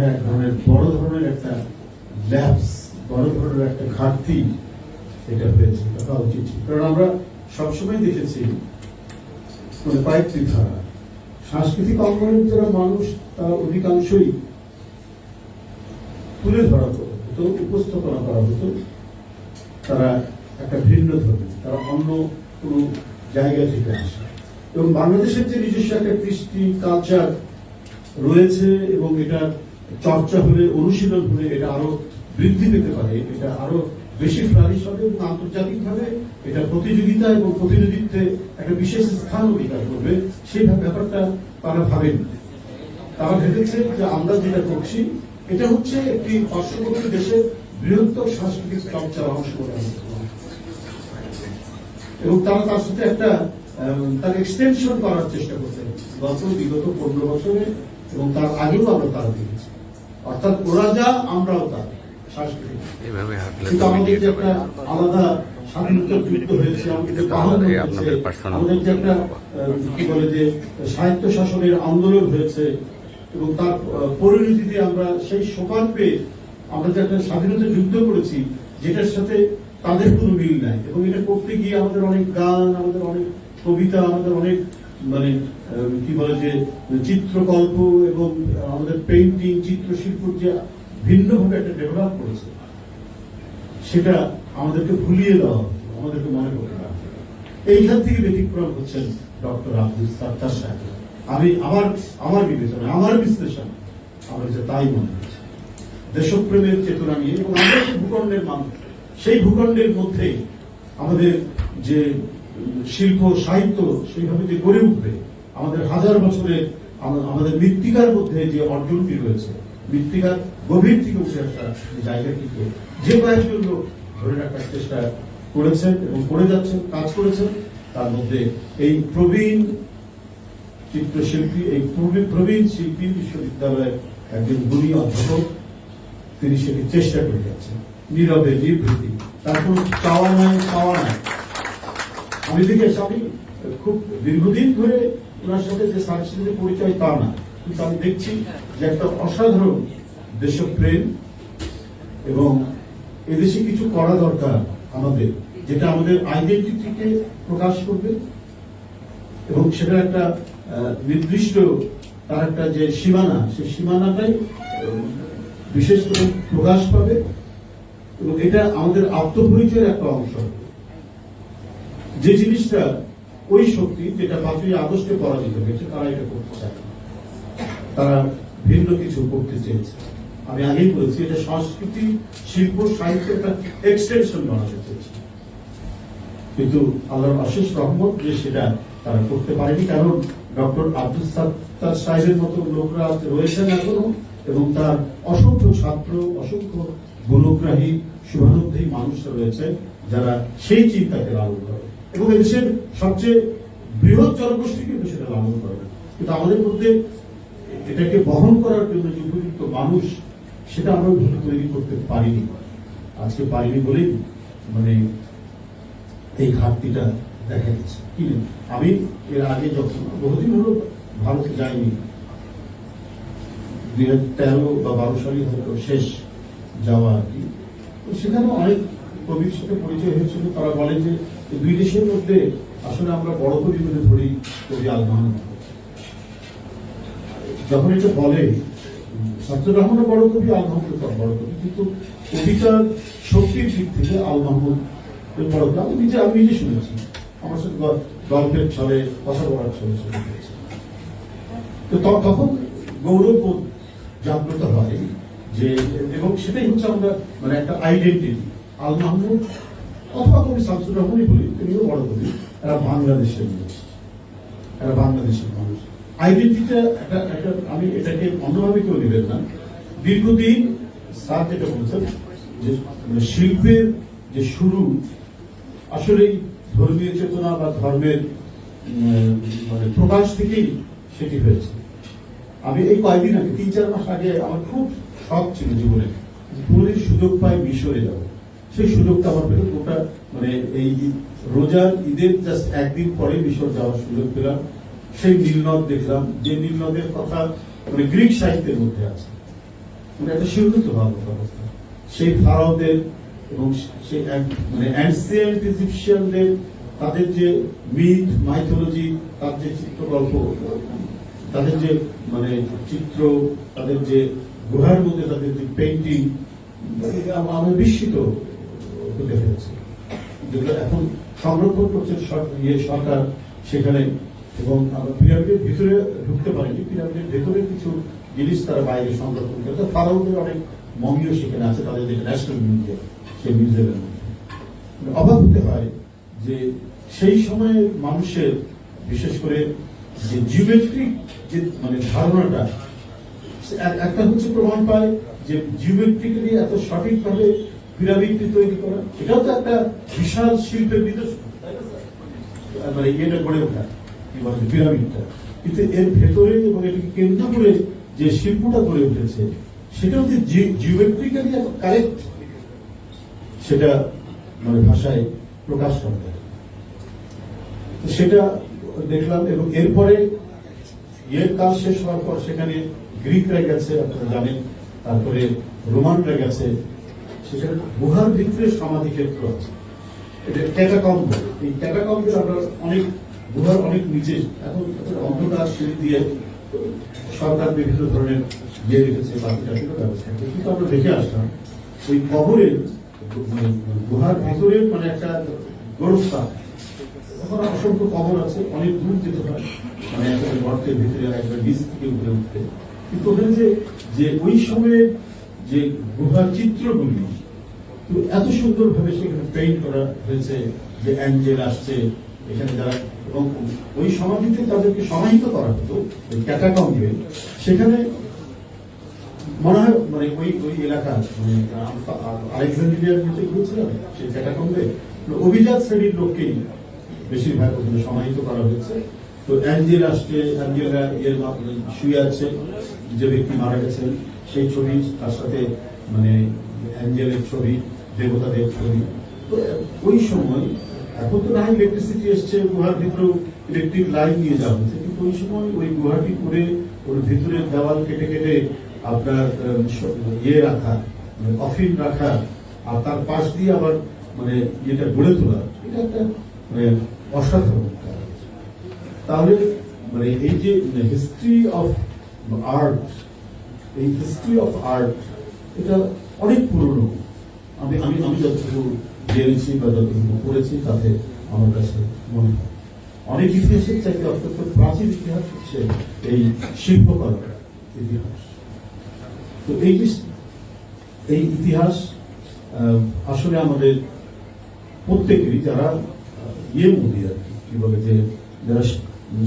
মানে এক ধরনের, বড় ধরনের একটা ল্যাপস বড় ধরনের একটা ঘাটতি এটা হয়েছে কথা উচিত। কারণ আমরা সবসময় দেখেছি মানে ধারা। সাংস্কৃতিক অঙ্গনের যারা মানুষ, তারা অধিকাংশই তুলে ধরা হতো উপস্থাপনা করা হতো। তারা একটা ভিন্ন ধর্মী, তারা অন্য কোনো জায়গা থেকে আসে। এবং বাংলাদেশের যে নিজস্ব একটা কৃষ্টি কালচার রয়েছে এবং এটা চর্চা হলে, অনুশীলন হলে এটা আরও বৃদ্ধি পেতে পারে, এটা আরও বেশি ফ্লারিশ হবে এবং আন্তর্জাতিকভাবে এটা প্রতিযোগিতা এবং প্রতিনিধিত্বে একটা বিশেষ স্থান অধিকার করবে। সেই ব্যাপারটা তারা ভাবেন তারা ভেবেছে যে আমরা যেটা করছি, এটা হচ্ছে একটি পার্শ্ববর্তী দেশের বৃহত্তর সাংস্কৃতিক কালচার অংশ এবং তারা তার সাথে একটা তার এক্সটেনশন করার চেষ্টা করছেন। গত বিগত পনেরো বছরে এবং তার আগেও আমরা তারা দেখেছি। অর্থাৎ ওরা যা আমরাও তা। সাংস্কৃতিক। কিন্তু আমাদের যে একটা আলাদা সাহিত্য শাসনের আন্দোলন হয়েছে এবং তার পরিণতিতে আমরা সেই সোপান পেয়ে আমরা যে একটা স্বাধীনতা যুদ্ধ করেছি যেটার সাথে তাদের কোনো মিল নাই। এবং এটা করতে গিয়ে আমাদের অনেক গান আমাদের অনেক কবিতা আমাদের অনেক মানে কি বলে যে, চিত্রকল্প এবং আমাদের পেইন্টিং চিত্রশিল্প যে ভিন্নভাবে একটা ডেভেলপ করেছে, সেটা আমাদেরকে ভুলিয়ে দেওয়া আমাদেরকে মনে করতে দেওয়া এইখান থেকে ব্যতিক্রম হচ্ছেন ডক্টর আব্দুল সাত্তার সাহেব। আমি আমার আমার বিবেচনা আমার বিশ্লেষণ আমার কাছে তাই মনে হচ্ছে দেশপ্রেমের চেতনা নিয়ে এবং আমরা যে ভূখণ্ডের মানুষ, সেই ভূখণ্ডের মধ্যেই আমাদের যে শিল্প, সাহিত্য, সেইভাবে যে গড়ে উঠবে আমাদের হাজার বছরের আমা- আমাদের মৃত্তিকার মধ্যে যে অর্জনটি রয়েছে, মৃত্তিকার গভীর থেকে উঠে আসা জায়গাটিকে যে কয়েকজন লোক ধরে রাখার চেষ্টা করেছেন এবং করে যাচ্ছেন, কাজ করেছেন, তার মধ্যে এই প্রবীণ চিত্রশিল্পী, এই প্রবীণ শিল্পী বিশ্ববিদ্যালয়ের একজন গুণী অধ্যাপক, তিনি সেটি চেষ্টা করে যাচ্ছেন। নীরবে নির্ভৃতি তার কোনো চাওয়া নাই, পাওয়া নাই। আমি দেখে আমি খুব দীর্ঘদিন ধরে ওনার সাথে যে সাংস্কৃতিক পরিচয় তা না। কিন্তু আমি দেখছি যে একটা অসাধারণ দেশপ্রেম এবং এদেশে কিছু করা দরকার আমাদের, যেটা আমাদের আইডেন্টিটিকে প্রকাশ করবে এবং সেটা একটা নির্দিষ্ট তার একটা যে সীমানা, সেই সীমানাটাই বিশেষ করে প্রকাশ পাবে এবং এটা আমাদের আত্মপরিচয়ের একটা অংশ। যে জিনিসটা ওই শক্তি যেটা পাঁচই আগস্টে পরাজিত হয়েছে, তারা এটা করতে চায় তারা ভিন্ন কিছু করতে চেয়েছে। আমি আগেই বলেছি, এটা সংস্কৃতি, শিল্প সাহিত্য একটা এক্সটেনশন বানাতে চেয়েছে। কিন্তু আল্লাহর অশেষ রহমত যে সেটা তারা করতে পারেনি, কারণ ডক্টর আব্দুল সাত্তার সাহেবের মতো লোকরা রয়েছেন এখনও, এবং তার অসংখ্য ছাত্র, অসংখ্য গুণগ্রাহী শুভানুধ্যায়ী মানুষরা রয়েছে, যারা সেই চিন্তাকে লালন করে। এবং এদেশের সবচেয়ে বৃহৎ জনগোষ্ঠী কিন্তু সেটা লালন করে কিন্তু আমাদের মধ্যে এটাকে বহন করার জন্য যে উপযুক্ত মানুষ, সেটা আমরা ভাবে তৈরি করতে পারিনি। আজকে পারিনি বলেই মানে এই ঘাটতিটা দেখা গেছে। কি আমি এর আগে যখন বহুদিন হলো ভারতে যাইনি, দুই তেরো বা বারো সালে হয়তো শেষ যাওয়া আর কি সেখানে অনেক কবির সাথে পরিচয় হয়েছিল। তারা বলে যে দুই দেশের মধ্যে আসলে আমরা বড় কবি বলে ধরি কবি আল যখন এটা বলে সত্যর রহমানের বড় কবি, আল মাহমুদ বড় কবি, কিন্তু কবিতার শক্তির দিক থেকে আল মাহমুদ বড় কবি। আমি নিজে আমি নিজে শুনেছি। আমার সাথে গল্পের ছলে, কথা বলার ছলে শুনে গেছি। তো তখন গৌরব জাগ্রত হয় যে, এবং সেটাই হচ্ছে আমরা মানে একটা আইডেন্টিটি আল মাহমুদ অথবা কবি শামসুর রহমানই বলি, তিনিও বড় কবি এরা বাংলাদেশের মানুষ। এরা বাংলাদেশের মানুষ। আইডেন্টিটা একটা একটা, আমি এটাকে অন্যভাবে কেউ নেবেন না। দীর্ঘদিন স্যার যেটা বলছেন, যে মানে শিল্পের যে শুরু, আসলে ধর্মীয় চেতনা বা ধর্মের মানে প্রকাশ থেকেই সেটি হয়েছে। আমি এই কয়েকদিন আগে, তিন, চার মাস আগে আমার খুব শখ ছিল জীবনে। পুরোদিন সুযোগ পাই মিশরে যাব সেই সুযোগটা আমার পেল ওটা মানে এই রোজার ঈদের জাস্ট একদিন পরে মিশর যাওয়ার সুযোগ পেলাম। সেই নীলনদ দেখলাম। যে নীলনদের কথা মানে গ্রিক সাহিত্যের মধ্যে আছে। মানে একটা সীমিত ভাব অবস্থা। সেই ফারাওদের এবং সেই মানে অ্যান্সিয়েন্ট ইজিপশিয়ানদের তাদের যে মিথ মাইথোলজি তার যে চিত্রকল্প, তাদের যে মানে চিত্র, তাদের যে গুহার মধ্যে তাদের যে পেন্টিং আমরা বিস্মিত। হতে হয়েছে যেগুলো এখন সংরক্ষণ করছে ইয়ে সরকার সেখানে এবং পিরামিডের ভিতরে ঢুকতে পারিনি। পিরামিডের ভেতরে কিছু জিনিস তারা বাইরে সংরক্ষণ করে। ফারাউদের অনেক মমিও সেখানে আছে, তাদের যে ন্যাশনাল মিউজিয়াম, সেই মিউজিয়ামের মধ্যে। মানে অবাক হতে হয় যে সেই সময়ে মানুষের, বিশেষ করে যে জিওমেট্রিক যে মানে ধারণাটা একটা হচ্ছে প্রমাণ পায় যে জিওমেট্রিক্যালি এত সঠিকভাবে পিরামিডটি তৈরি করা। এটাও তো একটা বিশাল শিল্পের নিদর্শন? মানে ইয়েটা গড়ে ওঠা। পিরামিডটা। কিন্তু এর ভেতরে এবং এটাকে কেন্দ্র করে যে শিল্পটা গড়ে উঠেছে, সেটাও যে জিওমেট্রিক্যালি এত কারেক্ট সেটা মানে ভাষায় প্রকাশ করতে সেটা দেখলাম এবং এরপরে ইয়ের কাজ শেষ হওয়ার পর সেখানে গ্রিকরা গেছে, আপনারা জানেন। তারপরে রোমানরা গেছে। সেখানে গুহার ভিতরে সমাধি ক্ষেত্র আছে। এটা ক্যাটাকম্ব। এই ক্যাটাকম্বের আমরা অনেক, গুহার অনেক নিচে, এখন অন্ধকার সিঁড়ি দিয়ে সরকার বিভিন্ন ধরনের ইয়ে রেখেছে বাকি টাকিরও ব্যবস্থা কিন্তু আমরা দেখে আসলাম, ওই কবরের মানে গুহার ভেতরের মানে একটা গোরস্থান ওখানে অসংখ্য কবর আছে, অনেক দূর যেতে হয়। মানে একেবারে গর্তের ভিতরে একবার নিচ থেকে উঠে উঠতে। কিন্তু ওখানে যে ওই সময়ে যে গুহার চিত্রগুলি, তো এত সুন্দরভাবে সেখানে পেইন্ট করা হয়েছে যে অ্যাঞ্জেল আসছে, এখানে যারা ওই সমাধিতে তাদেরকে সমাহিত করা হতো, ওই ক্যাটাকম্বে সেখানে মনে হয় মানে ওই ওই এলাকা মানে আলেকজান্ড্রিয়ার মধ্যে ঘুরছিলাম, সেই ক্যাটাকম্বে অভিজাত শ্রেণির লোককেই বেশিরভাগ ওখানে সমাহিত করা হয়েছে। তো অ্যাঞ্জেল আসছে অ্যাঞ্জেলা এর শুয়ে আছে, যে ব্যক্তি মারা গেছেন। সেই ছবি, তার সাথে মানে অ্যাঞ্জেলের ছবি, দেবতাদের ছবি। তো ওই সময়, এখন তো না ইলেকট্রিসিটি এসছে, গুহার ভিতরেও ইলেকট্রিক লাইন নিয়ে যাওয়া হচ্ছে কিন্তু ওই সময় ওই গুহাটি করে ওর ভিতরের দেওয়াল কেটে কেটে আপনার ইয়ে রাখা মানে কফিন রাখা, আর তার পাশ দিয়ে আবার মানে ইয়েটা গড়ে তোলা, এটা একটা মানে অসাধারণ তাহলে মানে এই যে হিস্ট্রি অফ আর্ট এই হিস্ট্রি অফ আর্ট এটা অনেক পুরনো। আমি আমি আমি যতটুকু জেনেছি বা যতটুকু পড়েছি তাতে আমার কাছে মনে হয়। অনেক ইতিহাসের চাইতে অত্যন্ত প্রাচীন ইতিহাস হচ্ছে এই শিল্পকলার ইতিহাস। তো এই এই ইতিহাস আসলে আমাদের প্রত্যেকেরই যারা ইয়ে মধ্যে আর কি, বলে যে যারা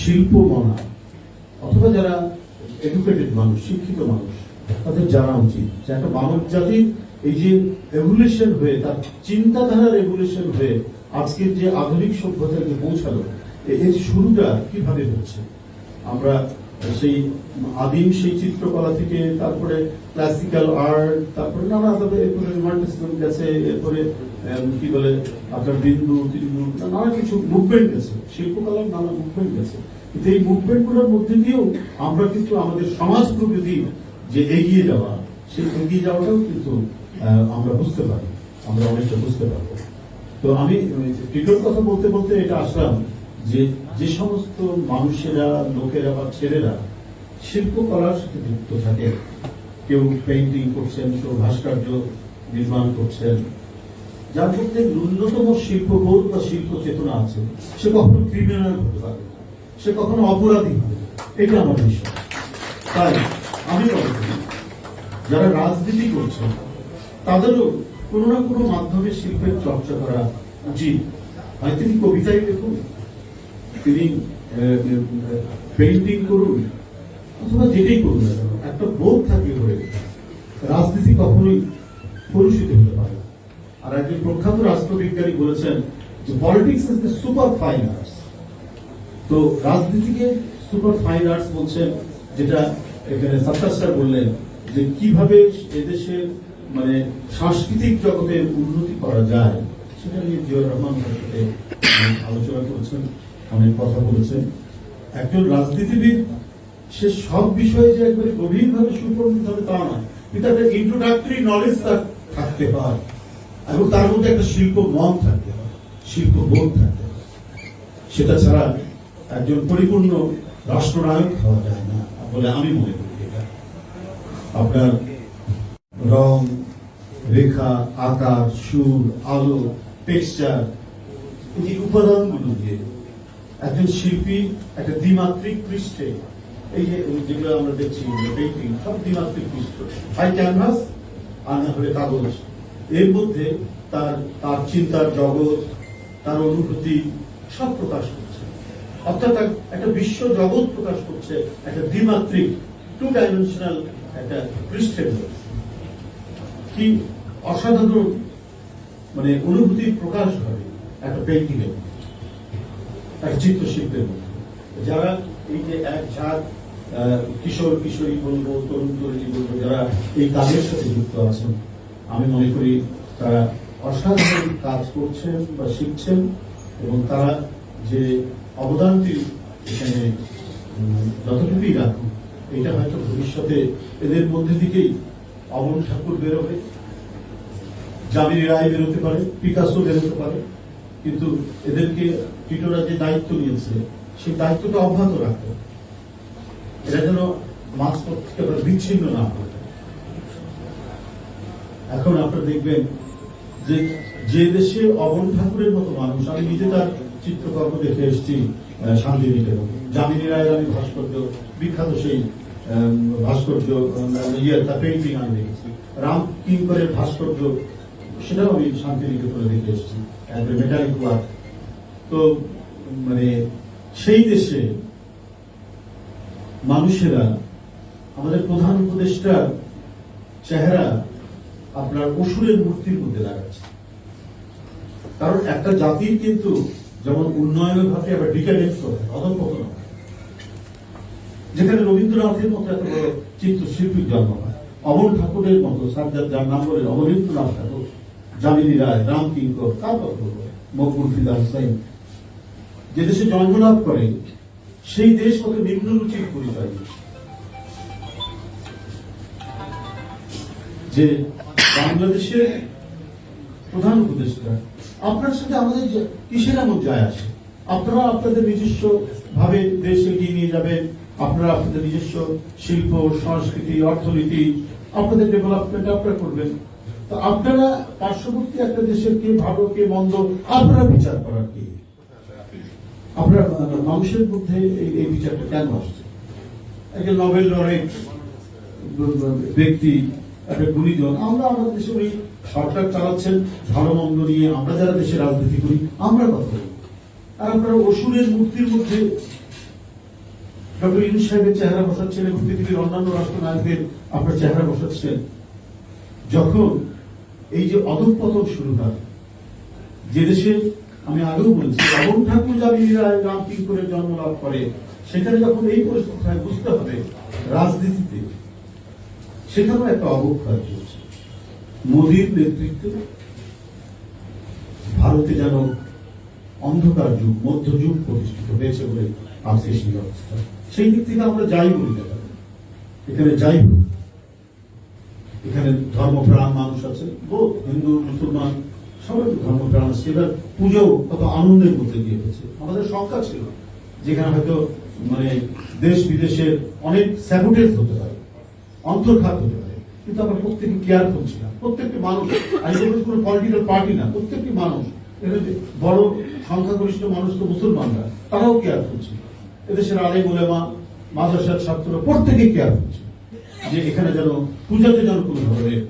শিল্প মনা অথবা যারা এডুকেটেড মানুষ, শিক্ষিত মানুষ। তাদের জানা উচিত যে একটা মানব জাতির এই যে এভুলেশন হয়ে, তার চিন্তাধারার এভুলেশন হয়ে আজকের যে আধুনিক সভ্যতায় যে পৌঁছালো এর শুরুটা কীভাবে হচ্ছে? আমরা সেই আদিম সেই চিত্রকলা থেকে, তারপরে ক্লাসিক্যাল আর্ট তারপরে নানা ভাবে, এরপরে রোমান্টিসিজম গেছে, এরপরে কি বলে, আপনার বিন্দু তিন্দু নানা কিছু মুভমেন্ট গেছে, শিল্পকলার নানা মুভমেন্ট গেছে। এই মুভমেন্টগুলোর মধ্যে দিয়েও আমরা কিন্তু আমাদের সমাজ প্রকৃতি যে এগিয়ে যাওয়া, সেই এগিয়ে যাওয়াটাও কিন্তু আমরা বুঝতে পারি। আমরা অনেকটা বুঝতে পারব। তো আমি টিটোর কথা বলতে বলতে এটা আসলাম যে যে সমস্ত মানুষেরা, লোকেরা বা ছেলেরা শিল্পকলার সাথে যুক্ত থাকে। কেউ পেন্টিং করছেন, কেউ ভাস্কর্য নির্মাণ করছেন। যার মধ্যে ন্যূনতম শিল্পবোধ বা শিল্প চেতনা আছে, সে কখনো ক্রিমিনাল হতে পারে। সে কখনো অপরাধী এটা আমার বিশ্বাস। তাই আমি যারা রাজনীতি করছেন, তাদেরও কোনো না কোনো মাধ্যমে শিল্পের চর্চা করা উচিত। হয় তিনি কবিতাই লিখুন, তিনি পেইন্টিং করুন, অথবা যেটাই করুন না একটা বোধ থাকলে ধরে রাজনীতি কখনোই কলুষিত হতে পারে আর একজন প্রখ্যাত রাষ্ট্রবিজ্ঞানী বলেছেন যে politics is the super fine arts তো রাজনীতিকে সুপার ফাইন আর্টস বলছেন, যেটা এখানে সত্তার বললেন, যে কীভাবে এদেশের মানে সাংস্কৃতিক জগতে উন্নতি করা যায়, সেটা নিয়ে জিয়র রহমান সাথে আলোচনা করেছেন, অনেক কথা বলেছেন। একজন রাজনীতিবিদ, সে সব বিষয়ে যে একবারে গভীরভাবে সুপরিচিত হবে তা নয়, কিন্তু একটা ইন্ট্রোডাক্টরি নলেজ তার থাকতে হয় এবং তার মধ্যে একটা শিল্প মন থাকতে হয় শিল্প বোধ থাকতে হয় সেটা ছাড়া একজন পরিপূর্ণ রাষ্ট্রনায়ক হওয়া যায় না, বলে আমি মনে করি এটা। আপনার রং, রেখা, আকার, সুর, আলো টেক্সচার এই উপাদানগুলো দিয়ে একজন শিল্পী একটা দ্বিমাত্রিক পৃষ্ঠে, এই যে যেগুলো আমরা দেখছি পেন্টিং সব দ্বিমাত্রিক পৃষ্ঠ হয় ক্যানভাস আর না হলে কাগজ। এর মধ্যে তার তার চিন্তার জগৎ, তার অনুভূতি সব প্রকাশ করছে অর্থাৎ একটা বিশ্ব জগৎ প্রকাশ করছে একটা দ্বিমাত্রিক টু ডাইমেনশনাল একটা পৃষ্ঠের কি অসাধারণ মানে অনুভূতির প্রকাশ ঘটে একটা পেন্টিং এর মধ্যে, একটা চিত্রশিল্পের মধ্যে। যারা এই যে এক ঝাঁক কিশোর কিশোরী বলব তরুণ তরুণী বলব যারা এই কাজের সাথে যুক্ত আছেন আমি মনে করি তারা অসাধারণ কাজ করছেন বা শিখছেন এবং তারা যে অবদানটি এখানে যতটুকুই রাখুন এটা হয়তো ভবিষ্যতে এদের মধ্যে থেকেই অমন ঠাকুর বেরোবে জামিনী রায় বেরোতে পারে, পিকাসো বেরোতে পারে, কিন্তু এদেরকে টিটোরা যে দায়িত্ব নিয়েছে, সেই দায়িত্বটা অব্যাহত রাখতে এটা যেন মাঝপথ বিচ্ছিন্ন না হয় এখন আপনারা দেখবেন যে যে দেশে অবন ঠাকুরের মতো মানুষ, আমি নিজে তার চিত্রকর্ম দেখে এসেছি শান্তিনিকেতন। জামিনী রায়ের আমি ভাস্কর্য, বিখ্যাত সেই ভাস্কর্য ইয়ে তার পেন্টিং আমি দেখেছি। রাম কিঙ্করের ভাস্কর্য, সেটাও আমি শান্তিনিকেতনে দেখে এসেছি একবারে মেটালিক ওয়ার্ক তো মানে সেই দেশে মানুষেরা, আমাদের প্রধান উপদেষ্টা চেহারা আপনার অসুরের মূর্তির মধ্যে লাগাচ্ছে। কারণ একটা জাতির কিন্তু যেমন উন্নয়ন ঘটে আবার ডিকাডেন্স অধঃপতন যেখানে রবীন্দ্রনাথের মতো এত বড় চিত্রশিল্পীর জন্ম হয়। অমর ঠাকুরের মতো সাজ্জাদ যার নাম বলে অবনীন্দ্রনাথ ঠাকুর, জামিনী রায়, রাম কিঙ্কর কার কথা মকবুল ফিদা হুসাইন যে দেশে জন্মলাভ করে, সেই দেশ কত নিম্ন রুচির পরিচয় যে বাংলাদেশের প্রধান উপদেষ্টা আপনার সাথে আমাদের কিসের এমন যায় আসে আপনারা আপনাদের নিজস্ব ভাবে দেশ এগিয়ে নিয়ে যাবেন, আপনারা আপনাদের নিজস্ব শিল্প, সংস্কৃতি, অর্থনীতি, আপনাদের ডেভেলপমেন্ট আপনারা করবেন। তো আপনারা পার্শ্ববর্তী একটা দেশের কে ভালো, কে মন্দ, আপনারা বিচার করার কি? আপনারা মানুষের মধ্যে এই- বিচারটা কেন আসছে? একজন নোবেল লরেট ব্যক্তি, একটা গুণীজন, আমরা আমাদের দেশে সরকার চালাচ্ছেন ভালো নিয়ে। আমরা যারা দেশে রাজনীতি করি, আমরা কথা বলি। আর আপনারা অসুরের মূর্তির মধ্যে ডক্টর ইউনুস সাহেবের চেহারা বসাচ্ছেন এবং পৃথিবীর অন্যান্য রাষ্ট্রনায়কদের আপনার চেহারা বসাচ্ছেন। যখন এই যে অধঃপতন শুরু হয়, যে দেশে আমি আগেও বলেছি অবন ঠাকুর জামিনী রায় রাম কিঙ্করের জন্ম লাভ করে, সেখানে যখন এই পরিস্থিতি বুঝতে হবে রাজনীতিতে, সেখানেও একটা অবক্ষয় চলছে মোদীর নেতৃত্বে ভারতে যেন অন্ধকার যুগ মধ্যযুগ প্রতিষ্ঠিত হয়েছে বলে আজকে সেই অবস্থা। সেই দিক থেকে আমরা যাই বলি এখানে যাই এখানে ধর্মপ্রাণ মানুষ আছে, বোধ, হিন্দু, মুসলমান, সবাই তো ধর্মপ্রাণ আছে। এবার পুজো কত আনন্দের মধ্যে দিয়ে হচ্ছে। আমাদের সংখ্যা ছিল যেখানে হয়তো মানে দেশ বিদেশের অনেক স্যাবুটেজ হতে পারে অন্তর্ঘাত হতে পারে। কিন্তু আমরা প্রত্যেকে কেয়ার করছি না। প্রত্যেকটি মানুষ, আমি কোনো পলিটিক্যাল পার্টি না, প্রত্যেকটি মানুষ বড় সংখ্যাগরিষ্ঠ মানুষ তো মুসলমানরা, তারাও কেয়ার করছে। এদেশের আলে গোলেমা মাদ্রাসার ছাত্র প্রত্যেকে কেয়ার করছে। যে এখানে যেন পূজাতে যেন কোনো ধরনের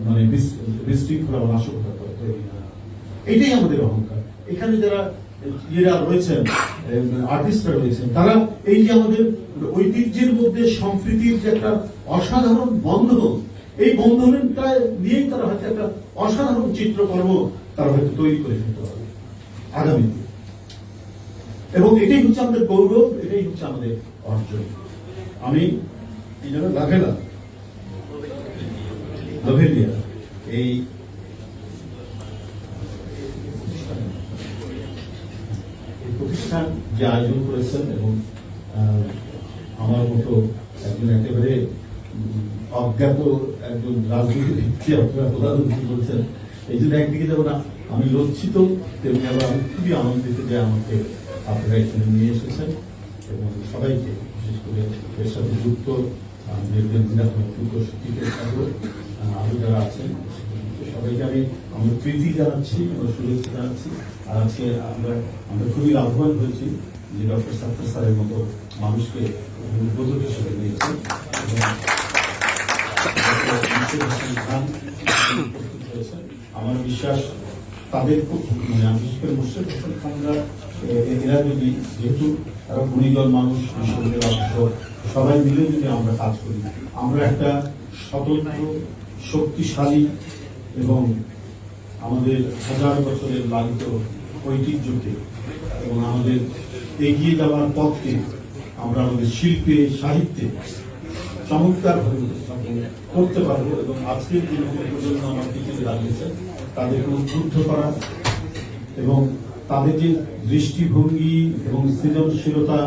মানে বিশ- বিশৃঙ্খলা বা নাশকতা তৈরি না এটাই আমাদের অহংকার। এখানে যারা ইয়েরা রয়েছেন আর্টিস্টরা রয়েছেন, তারা এই যে আমাদের ঐতিহ্যের মধ্যে সম্প্রীতির যে একটা অসাধারণ বন্ধন, এই বন্ধনটা নিয়েই তারা হয়তো একটা অসাধারণ চিত্রকর্ম তারা হয়তো তৈরি করে ফেলতে পারবে আগামীতে এবং এটাই হচ্ছে আমাদের গৌরব, এটাই হচ্ছে আমাদের অর্জন। আমি এই জন্য লাভেলা লভেলিয়া এই প্রতিষ্ঠান যে আয়োজন করেছেন এবং আমার মতো একজন একেবারে অজ্ঞাত একজন ব্যক্তি আপনারা প্রধানমন্ত্রী বলছেন, এই জন্য একদিকে যেমন আমি লজ্জিত, তেমনি আবার আমি খুবই আনন্দিত যে আমাকে আপনারা এখানে নিয়ে এসেছেন এবং সবাইকে, বিশেষ করে এর সাথে যুক্ত শিক্ষিকের সাথে আরও যারা আছেন সবাইকে আমি আমরা প্রীতি জানাচ্ছি, আমরা শুভেচ্ছা জানাচ্ছি। আর আজকে আমরা আমরা খুবই লাভবান হয়েছি যে ডক্টর সাত্তার স্যারের মতো মানুষকে উদ্বোধক হিসেবে নিয়েছে। আমার বিশ্বাস, তাদের মানে আমি মুর্শিদ হোসেন খানরা এরা যদি, যেহেতু তারা গুণীজন মানুষ বিশ্ববিদ্যালয় সবাই মিলে যদি আমরা কাজ করি, আমরা একটা স্বতন্ত্র, শক্তিশালী এবং আমাদের হাজার বছরের লালিত ঐতিহ্যকে এবং আমাদের এগিয়ে যাওয়ার পথকে আমরা আমাদের শিল্পে, সাহিত্যে চমৎকারভাবে করতে পারব এবং আজকের যে প্রজন্ম আমার পিছনে দাঁড়িয়েছে, তাদেরকে উদ্বুদ্ধ করা এবং তাদের যে দৃষ্টিভঙ্গি এবং সৃজনশীলতা